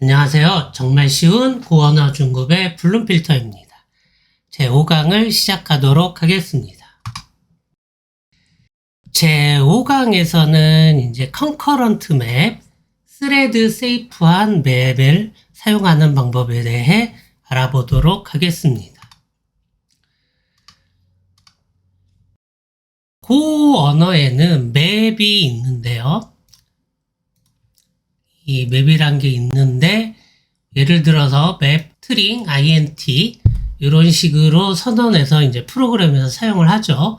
안녕하세요. 정말 쉬운 고언어 중급의 블룸 필터입니다. 제 5강을 시작하도록 하겠습니다. 제 5강에서는 이제 컨커런트 맵, 스레드 세이프한 맵을 사용하는 방법에 대해 알아보도록 하겠습니다. 고 언어에는 맵이 있는데요. 이 맵이란 게 있는데 예를 들어서 맵 트링 int 이런 식으로 선언해서 이제 프로그램에서 사용을 하죠.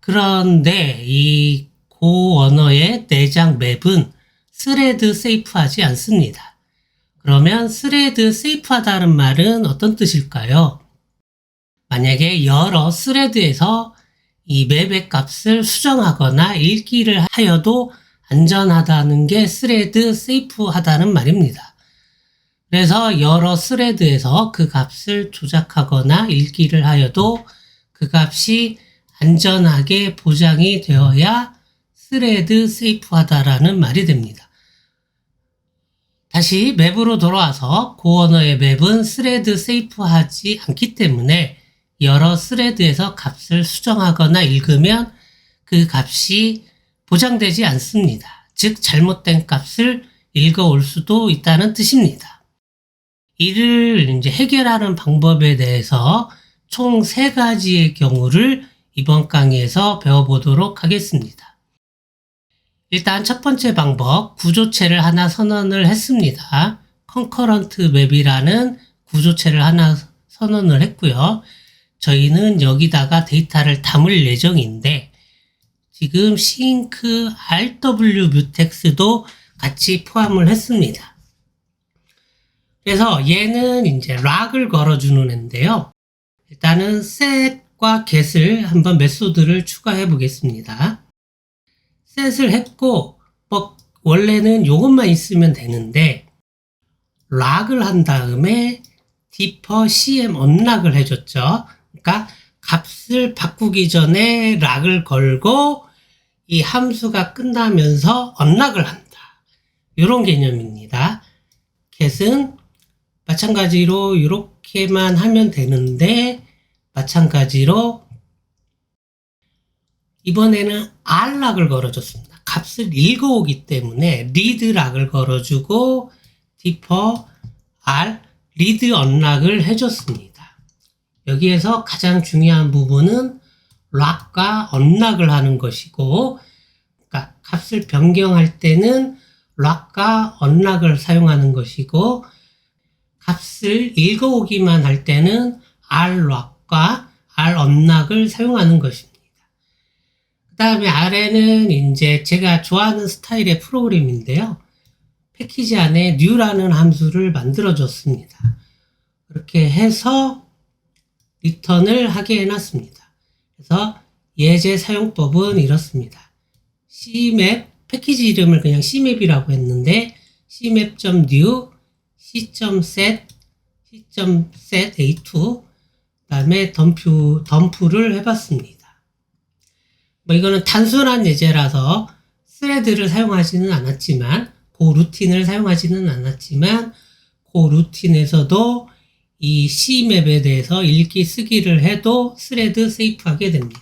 그런데 이 고 언어의 내장 맵은 스레드 세이프하지 않습니다. 그러면 스레드 세이프하다는 말은 어떤 뜻일까요? 만약에 여러 스레드에서 이 맵의 값을 수정하거나 읽기를 하여도 안전하다는 게 스레드 세이프하다는 말입니다. 그래서 여러 스레드에서 그 값을 조작하거나 읽기를 하여도 그 값이 안전하게 보장이 되어야 스레드 세이프하다라는 말이 됩니다. 다시 맵으로 돌아와서 고언어의 맵은 스레드 세이프하지 않기 때문에 여러 스레드에서 값을 수정하거나 읽으면 그 값이 보장되지 않습니다. 즉 잘못된 값을 읽어올 수도 있다는 뜻입니다. 이를 이제 해결하는 방법에 대해서 총 세 가지의 경우를 이번 강의에서 배워보도록 하겠습니다. 일단 첫 번째 방법, 구조체를 하나 선언을 했습니다. 컨커런트 맵이라는 구조체를 하나 선언을 했고요. 저희는 여기다가 데이터를 담을 예정인데 지금 싱크 rw 뮤텍스도 같이 포함을 했습니다. 그래서 얘는 이제 락을 걸어주는 앤데요. 일단은 set과 get을 한번 메소드를 추가해 보겠습니다. set을 했고 뭐 원래는 이것만 있으면 되는데 락을 한 다음에 디퍼 cm 언락을 해줬죠. 그러니까 값을 바꾸기 전에 락을 걸고 이 함수가 끝나면서 언락을 한다. 이런 개념입니다. get은 마찬가지로 이렇게만 하면 되는데 마찬가지로 이번에는 r락을 걸어줬습니다. 값을 읽어오기 때문에 read락을 걸어주고 디퍼 r read 언락을 해줬습니다. 여기에서 가장 중요한 부분은 락과 언락을 하는 것이고 그러니까 값을 변경할 때는 락과 언락을 사용하는 것이고 값을 읽어오기만 할 때는 r락과 r언락을 사용하는 것입니다. 그 다음에 아래는 이제 제가 좋아하는 스타일의 프로그램인데요. 패키지 안에 new라는 함수를 만들어 줬습니다. 그렇게 해서 리턴을 하게 해놨습니다. 그래서 예제 사용법은 이렇습니다. cmap 패키지 이름을 그냥 cmap이라고 했는데 cmap.new c.set c.set a2 그다음에 덤프 덤프를 해봤습니다. 뭐 이거는 단순한 예제라서 스레드를 사용하지는 않았지만 그 루틴을 사용하지는 않았지만 그 루틴에서도 이 C맵에 대해서 읽기 쓰기를 해도 스레드 세이프하게 됩니다.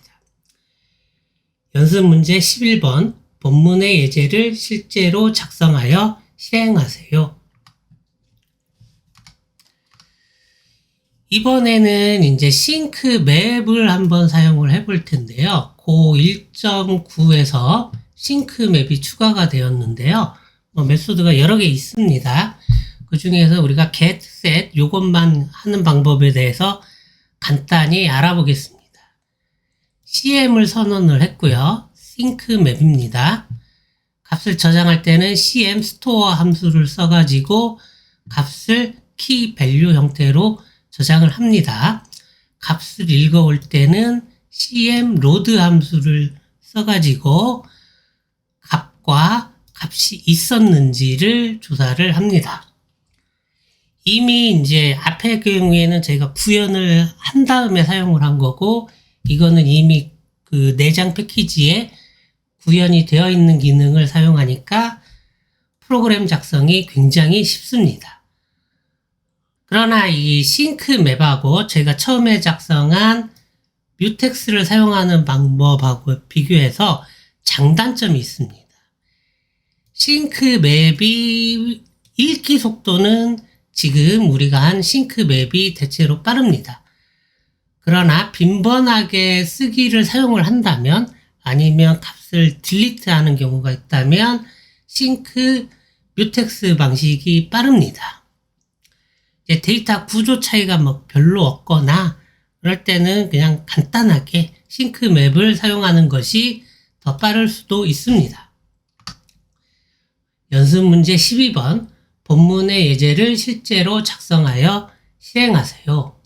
연습 문제 11번 본문의 예제를 실제로 작성하여 실행하세요. 이번에는 이제 싱크 맵을 한번 사용을 해볼 텐데요. 고 1.9에서 싱크 맵이 추가가 되었는데요. 뭐 메소드가 여러 개 있습니다. 그 중에서 우리가 get, set 요것만 하는 방법에 대해서 간단히 알아보겠습니다. cm을 선언을 했고요. sync 맵입니다. 값을 저장할 때는 cm store 함수를 써가지고 값을 key value 형태로 저장을 합니다. 값을 읽어올 때는 cm load 함수를 써가지고 값과 값이 있었는지를 조사를 합니다. 이미 이제 앞의 경우에는 저희가 구현을 한 다음에 사용을 한 거고 이거는 이미 그 내장 패키지에 구현이 되어 있는 기능을 사용하니까 프로그램 작성이 굉장히 쉽습니다. 그러나 이 싱크 맵하고 제가 처음에 작성한 뮤텍스를 사용하는 방법하고 비교해서 장단점이 있습니다. 싱크 맵이 읽기 속도는 지금 우리가 한 싱크 맵이 대체로 빠릅니다. 그러나 빈번하게 쓰기를 사용을 한다면 아니면 값을 딜리트 하는 경우가 있다면 싱크 뮤텍스 방식이 빠릅니다. 데이터 구조 차이가 뭐 별로 없거나 그럴 때는 그냥 간단하게 싱크 맵을 사용하는 것이 더 빠를 수도 있습니다. 연습 문제 12번 본문의 예제를 실제로 작성하여 실행하세요.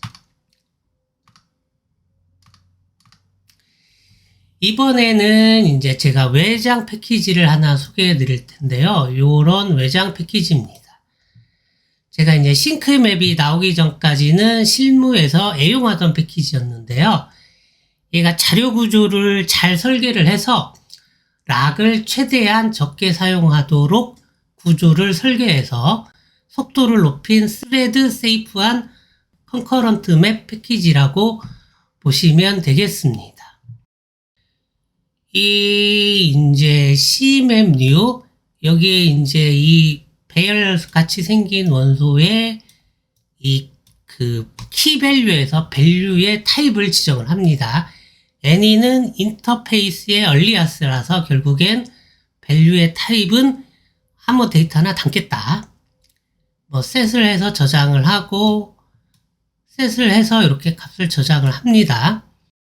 이번에는 이제 제가 외장 패키지를 하나 소개해 드릴 텐데요. 요런 외장 패키지입니다. 제가 이제 싱크맵이 나오기 전까지는 실무에서 애용하던 패키지였는데요. 얘가 자료 구조를 잘 설계를 해서 락을 최대한 적게 사용하도록 구조를 설계해서 속도를 높인 스레드 세이프한 컨커런트 맵 패키지라고 보시면 되겠습니다. 이 이제 CMap new 여기에 이제 이 배열 같이 생긴 원소의 이 그 키밸류에서 밸류의 타입을 지정을 합니다. any는 인터페이스의 얼리아스라서 결국엔 밸류의 타입은 아무 데이터나 담겠다. 뭐 셋을 해서 저장을 하고 셋을 해서 이렇게 값을 저장을 합니다.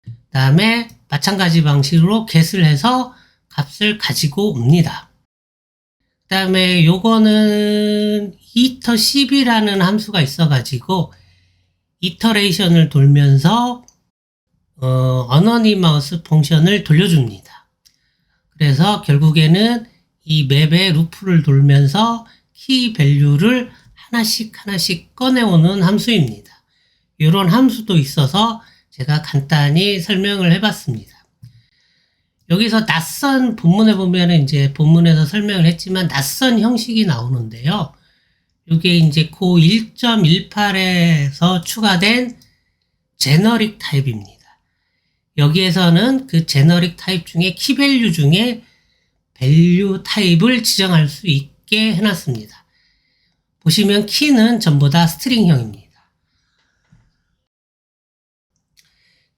그 다음에 마찬가지 방식으로 get을 해서 값을 가지고 옵니다. 그 다음에 요거는 iter10이라는 함수가 있어가지고 이터레이션을 돌면서 어, 어너니 마우스 펑션을 돌려줍니다. 그래서 결국에는 이 맵의 루프를 돌면서 키 밸류를 하나씩 하나씩 꺼내오는 함수입니다. 이런 함수도 있어서 제가 간단히 설명을 해봤습니다. 여기서 낯선 본문에 보면은 이제 본문에서 설명을 했지만 낯선 형식이 나오는데요. 이게 이제 고 1.18에서 추가된 제너릭 타입입니다. 여기에서는 그 제너릭 타입 중에 키밸류 중에 밸류 타입을 지정할 수 있게 해놨습니다. 보시면 키는 전부 다 스트링형입니다.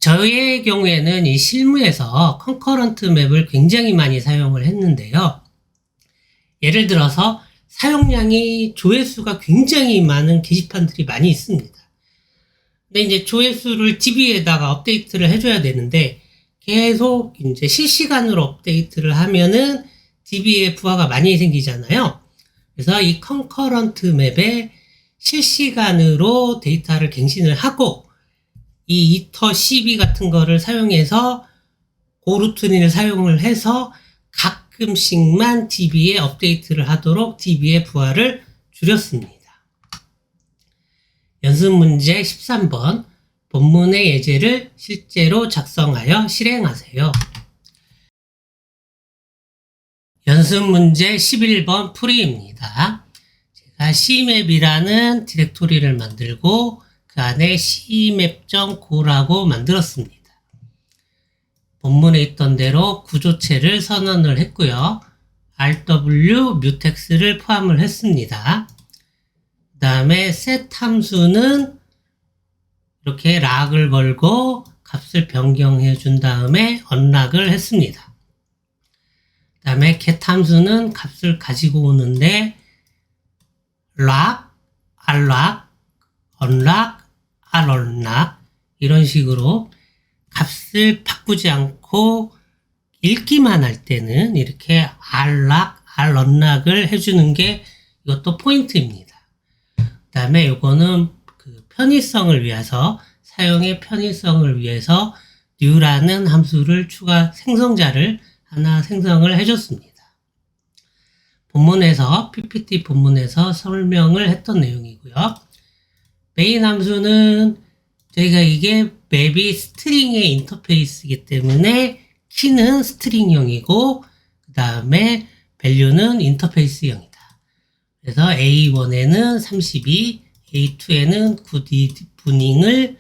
저의 경우에는 이 실무에서 컨커런트 맵을 굉장히 많이 사용을 했는데요. 예를 들어서 사용량이 조회수가 굉장히 많은 게시판들이 많이 있습니다. 근데 이제 조회수를 DB에다가 업데이트를 해줘야 되는데 계속 이제 실시간으로 업데이트를 하면은 DB에 부하가 많이 생기잖아요. 그래서 이 컨커런트 맵에 실시간으로 데이터를 갱신을 하고 이 이터 12 같은 거를 사용해서 고루트닌을 사용을 해서 가끔씩만 DB에 업데이트를 하도록 DB의 부하를 줄였습니다. 연습 문제 13번 본문의 예제를 실제로 작성하여 실행하세요. 연습 문제 11번 풀이입니다. 제가 cmap이라는 디렉토리를 만들고 그 안에 cmap.go라고 만들었습니다. 본문에 있던 대로 구조체를 선언을 했고요. rw 뮤텍스를 포함을 했습니다. 그 다음에 set 함수는 이렇게 락을 걸고 값을 변경해 준 다음에 언락을 했습니다. 그 다음에 함수는 값을 가지고 오는데 lock, unlock, unlock, ununlock 이런 식으로 값을 바꾸지 않고 읽기만 할 때는 이렇게 unlock, unlock을 해주는 게 이것도 포인트입니다. 그 다음에 이거는 그 편의성을 위해서 사용의 편의성을 위해서 new라는 함수를 추가 생성자를 하나 생성을 해줬습니다. 본문에서 PPT 본문에서 설명을 했던 내용이고요. 메인 함수는 저희가 이게 맵이 스트링의 인터페이스이기 때문에 키는 스트링형이고 그 다음에 밸류는 인터페이스형이다. 그래서 A1에는 32, A2에는 9D분잉을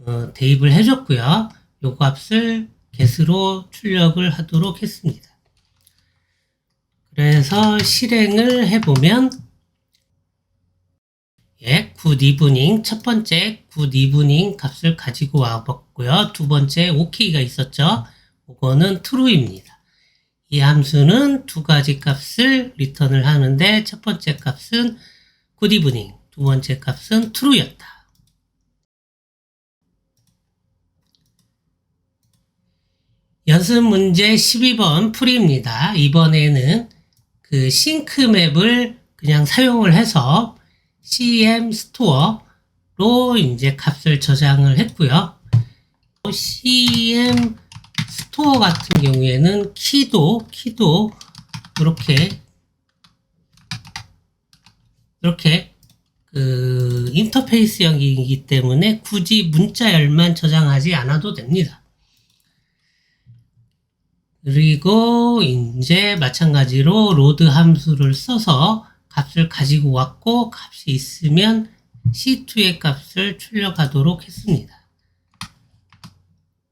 어, 대입을 해줬고요. 요 값을 get으로 출력을 하도록 했습니다. 그래서 실행을 해보면 예, 9D분잉 첫 번째 9D분잉 값을 가지고 와봤고요. 두 번째 OK가 있었죠. 그거는 true입니다. 이 함수는 두 가지 값을 리턴을 하는데 첫 번째 값은 9D분잉, 두 번째 값은 true였다. 연습 문제 12번 풀이입니다. 이번에는 그 싱크맵을 그냥 사용을 해서 CM 스토어로 이제 값을 저장을 했고요. CM 스토어 같은 경우에는 키도 키도 이렇게 이렇게 그 인터페이스형이기 때문에 굳이 문자열만 저장하지 않아도 됩니다. 그리고 이제 마찬가지로 로드 함수를 써서 값을 가지고 왔고 값이 있으면 C2의 값을 출력하도록 했습니다.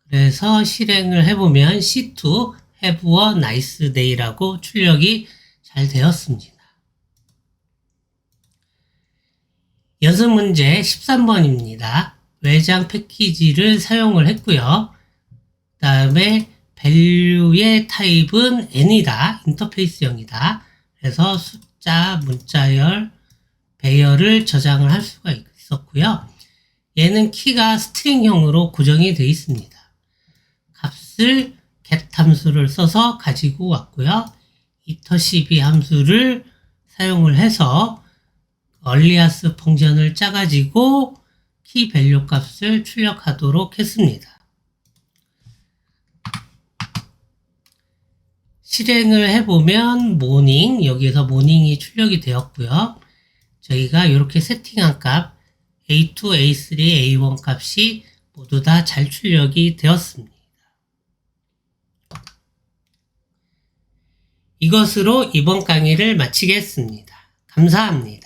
그래서 실행을 해보면 C2 have a nice day라고 출력이 잘 되었습니다. 연습 문제 13번입니다. 외장 패키지를 사용을 했고요. 그 다음에 value의 타입은 n이다. 인터페이스형이다. 그래서 숫자, 문자열, 배열을 저장을 할 수가 있었고요. 얘는 키가 스트링형으로 고정이 되어 있습니다. 값을 get 함수를 써서 가지고 왔고요. iter12 함수를 사용을 해서 얼리아스 펑션을 짜가지고 키 밸류 값을 출력하도록 했습니다. 실행을 해보면 모닝 여기에서 모닝이 출력이 되었고요. 저희가 이렇게 세팅한 값 A2, A3, A1 값이 모두 다 잘 출력이 되었습니다. 이것으로 이번 강의를 마치겠습니다. 감사합니다.